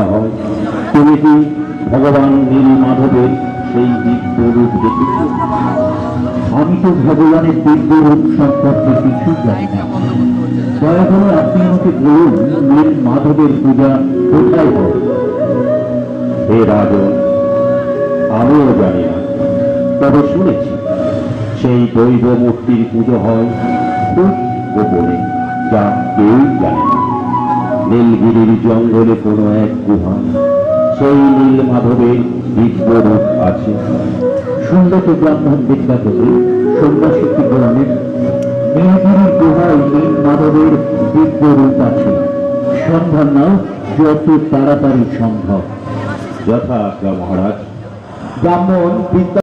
হয়। তুমি কি ভগবান নীল মাধবের সেই দিব্য রূপ দেখেছ? আমি তো ভগবানের দিব্য রূপ সম্পর্কে কিছু জানি না। দয়া করে আপনি আমাকে বলুন, নীল মাধবের পূজা কোথায় হয়? হে রাজন, আমিও জানি না। তবে শুনেছি, সেই দৈব মূর্তির পুজো হয় খুব গোপনে, যা কেউ জানে না। নীলগিরির জঙ্গলে কোনো এক গুহা সেই নীল মাধবের দিব্য রূপ আছে। সুন্দর ব্রাহ্মণ বিদ্যা থেকে সন্ন্যাসী পুরাণের নীলগিরির গুহায় নীল মাধবের দিব্য রূপ আছে। সন্ধান নাও, যত তাড়াতাড়ি সম্ভব। যথা আজ্ঞা মহারাজ, ব্রাহ্মণ বিদ্যা